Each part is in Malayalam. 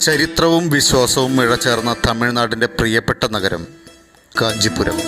ചരിത്രവും വിശ്വാസവും ഇഴചേർന്ന തമിഴ്നാടിന്റെ പ്രിയപ്പെട്ട നഗരം കാഞ്ചിപുരം.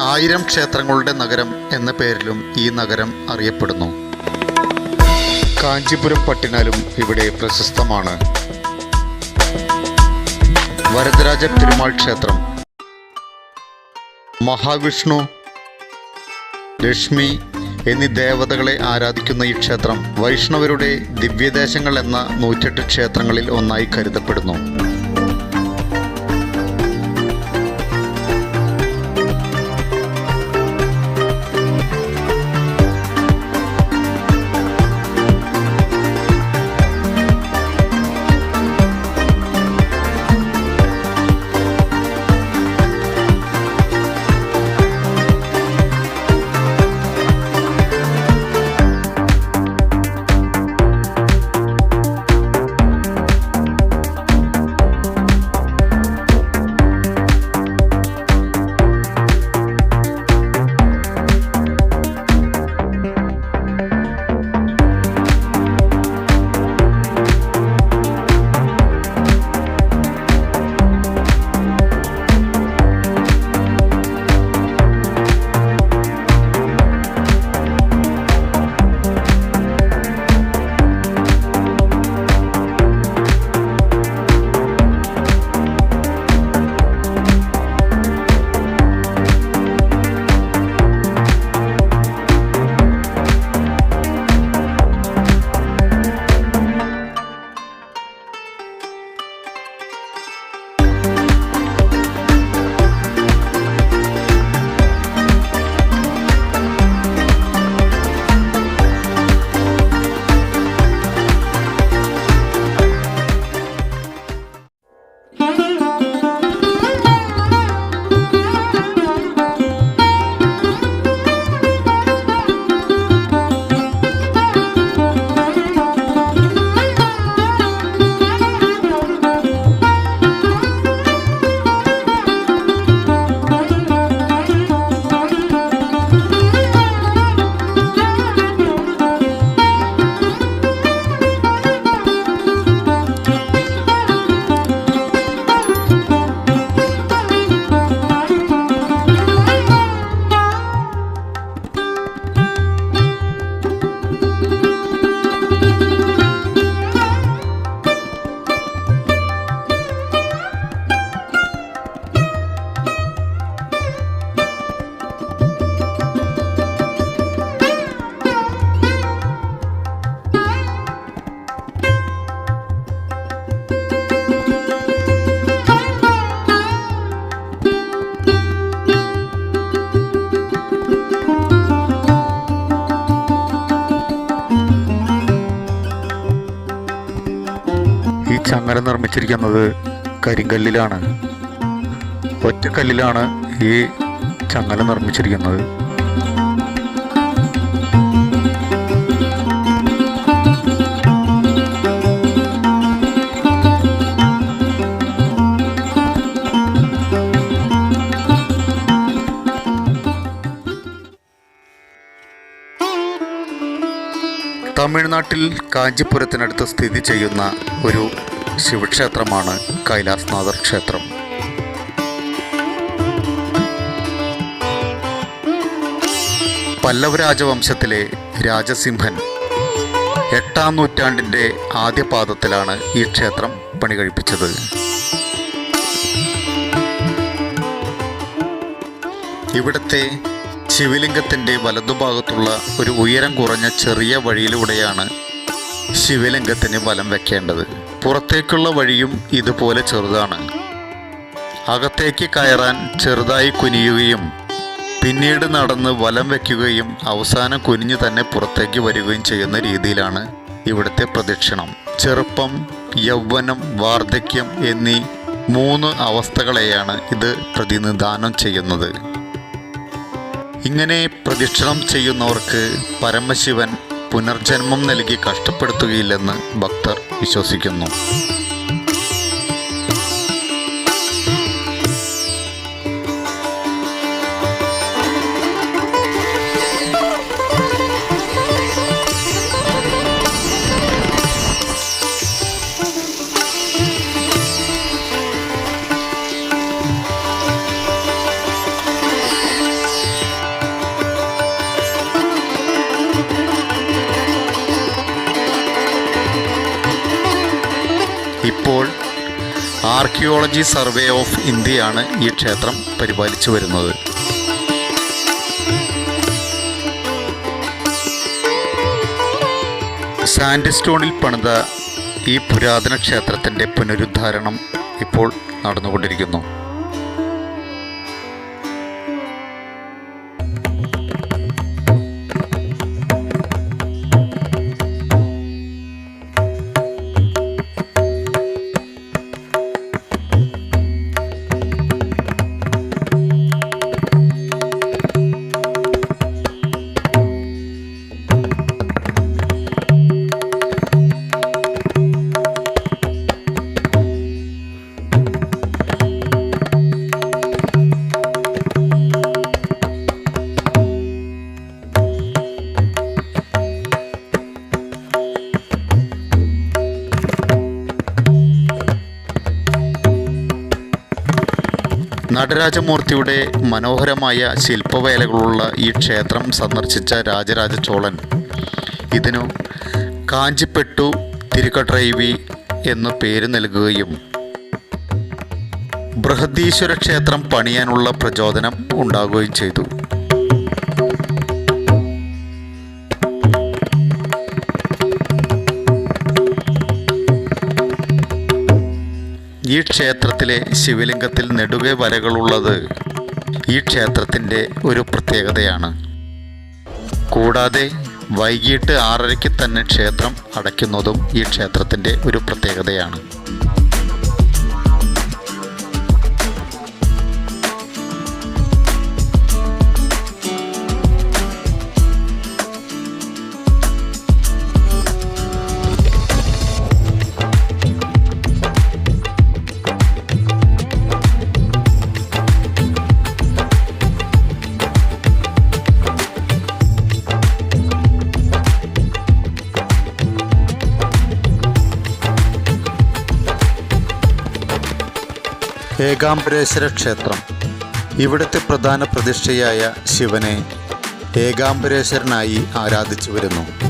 ആയിരം ക്ഷേത്രങ്ങളുടെ നഗരം എന്ന പേരിലും ഈ നഗരം അറിയപ്പെടുന്നു. കാഞ്ചിപുരം പട്ടിനാലും ഇവിടെ പ്രശസ്തമാണ്. വരദരാജ പെരുമാൾ ക്ഷേത്രം. മഹാവിഷ്ണു ലക്ഷ്മി എന്നീ ദേവതകളെ ആരാധിക്കുന്ന ഈ ക്ഷേത്രം വൈഷ്ണവരുടെ ദിവ്യദേശങ്ങൾ എന്ന നൂറ്റെട്ട് ക്ഷേത്രങ്ങളിൽ ഒന്നായി കരുതപ്പെടുന്നു. നിർമ്മിച്ചിരിക്കുന്നത് കരിങ്കല്ലിലാണ്. ഒറ്റക്കല്ലിലാണ് ഈ ചങ്ങല നിർമ്മിച്ചിരിക്കുന്നത്. തമിഴ്നാട്ടിൽ കാഞ്ചിപുരത്തിനടുത്ത് സ്ഥിതി ചെയ്യുന്ന ഒരു ശിവക്ഷേത്രമാണ് കൈലാസ്നാഥർ ക്ഷേത്രം. പല്ലവ രാജവംശത്തിലെ രാജസിംഹൻ എട്ടാം നൂറ്റാണ്ടിന്റെ ആദ്യപാദത്തിലാണ് ഈ ക്ഷേത്രം പണി കഴിപ്പിച്ചത് ഇവിടുത്തെ ശിവലിംഗത്തിന്റെ വലതുഭാഗത്തുള്ള ഒരു ഉയരം കുറഞ്ഞ ചെറിയ വഴിയിലൂടെയാണ് ശിവലിംഗത്തിന് വലം വെക്കേണ്ടത്. പുറത്തേക്കുള്ള വഴിയും ഇതുപോലെ ചെറുതാണ്. അകത്തേക്ക് കയറാൻ ചെറുതായി കുനിയുകയും പിന്നീട് നടന്ന് വലം വയ്ക്കുകയും അവസാനം കുനിഞ്ഞു തന്നെ പുറത്തേക്ക് വരികയും ചെയ്യുന്ന രീതിയിലാണ് ഇവിടുത്തെ പ്രദക്ഷിണം. ചെറുപ്പം യൗവനം വാർദ്ധക്യം എന്നീ മൂന്ന് അവസ്ഥകളെയാണ് ഇത് പ്രതിനിധാനം ചെയ്യുന്നത്. ഇങ്ങനെ പ്രദക്ഷിണം ചെയ്യുന്നവർക്ക് പരമശിവൻ പുനർജന്മം നൽകി കഷ്ടപ്പെടുത്തുകയില്ലെന്ന് ഭക്തർ വിശ്വസിക്കുന്നു. ഇപ്പോൾ ആർക്കിയോളജി സർവേ ഓഫ് ഇന്ത്യയാണ് ഈ ക്ഷേത്രം പരിപാലിച്ചു വരുന്നത്. സാൻഡ് സ്റ്റോണിൽ പണിത ഈ പുരാതന ക്ഷേത്രത്തിന്റെ പുനരുദ്ധാരണം ഇപ്പോൾ നടന്നുകൊണ്ടിരിക്കുന്നു. നടരാജമൂർത്തിയുടെ മനോഹരമായ ശില്പവേലകളുള്ള ഈ ക്ഷേത്രം സന്ദർശിച്ച രാജരാജ ചോളൻ. ഇതിനു കാഞ്ചിപ്പെട്ടു തിരുക്കട്രൈവി എന്ന് പേര് നൽകുകയും ബൃഹദീശ്വര ക്ഷേത്രം പണിയാനുള്ള പ്രചോദനം ഉണ്ടാകുകയും ചെയ്തു. ക്ഷേത്രത്തിലെ ശിവലിംഗത്തിൽ നെടുകെ വരകളുള്ളത് ഈ ക്ഷേത്രത്തിന്റെ ഒരു പ്രത്യേകതയാണ്. കൂടാതെ വൈകിട്ട് ആറരയ്ക്ക് തന്നെ ക്ഷേത്രം അടയ്ക്കുന്നതും ഈ ക്ഷേത്രത്തിന്റെ ഒരു പ്രത്യേകതയാണ്. ഏകാംബരേശ്വര ക്ഷേത്രം. ഇവിടുത്തെ പ്രധാന പ്രതിഷ്ഠയായ ശിവനെ ഏകാംബരേശ്വരനായി ആരാധിച്ചു വരുന്നു.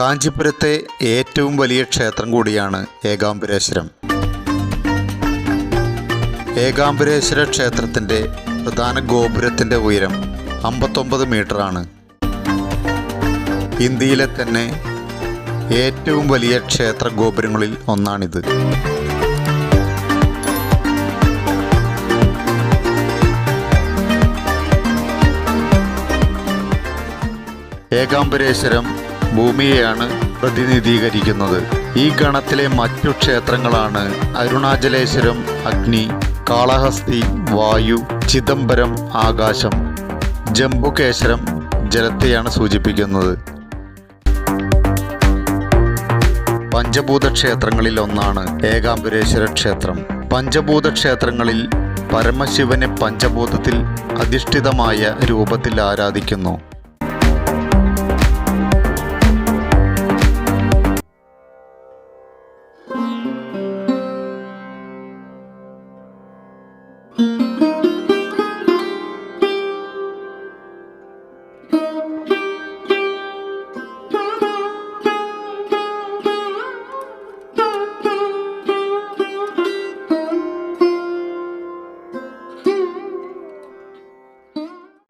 കാഞ്ചീപുരത്തെ ഏറ്റവും വലിയ ക്ഷേത്രം കൂടിയാണ് ഏകാംബരേശ്വരം. ഏകാംബരേശ്വര ക്ഷേത്രത്തിന്റെ പ്രധാന ഗോപുരത്തിന്റെ ഉയരം അമ്പത്തൊമ്പത് മീറ്ററാണ്. ഇന്ത്യയിലെ തന്നെ ഏറ്റവും വലിയ ക്ഷേത്ര ഗോപുരങ്ങളിൽ ഒന്നാണിത്. ഏകാംബരേശ്വരം ഭൂമിയെയാണ് പ്രതിനിധീകരിക്കുന്നത്. ഈ ഗണത്തിലെ മറ്റു ക്ഷേത്രങ്ങളാണ് അരുണാചലേശ്വരം അഗ്നി കാളഹസ്തി വായു ചിദംബരം ആകാശം. ജംബുകേശ്വരം ജലത്തെയാണ് സൂചിപ്പിക്കുന്നത്. പഞ്ചഭൂത ക്ഷേത്രങ്ങളിൽ ഒന്നാണ് ഏകാംബരേശ്വര ക്ഷേത്രം. പഞ്ചഭൂത ക്ഷേത്രങ്ങളിൽ പരമശിവനെ പഞ്ചഭൂതത്തിൽ അധിഷ്ഠിതമായ രൂപത്തിൽ ആരാധിക്കുന്നു.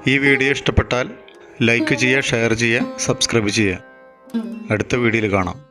ഈ വീഡിയോ ഇഷ്ടപ്പെട്ടാൽ ലൈക്ക് ചെയ്യുക ഷെയർ ചെയ്യുക സബ്സ്ക്രൈബ് ചെയ്യുക. അടുത്ത വീഡിയോയിൽ കാണാം.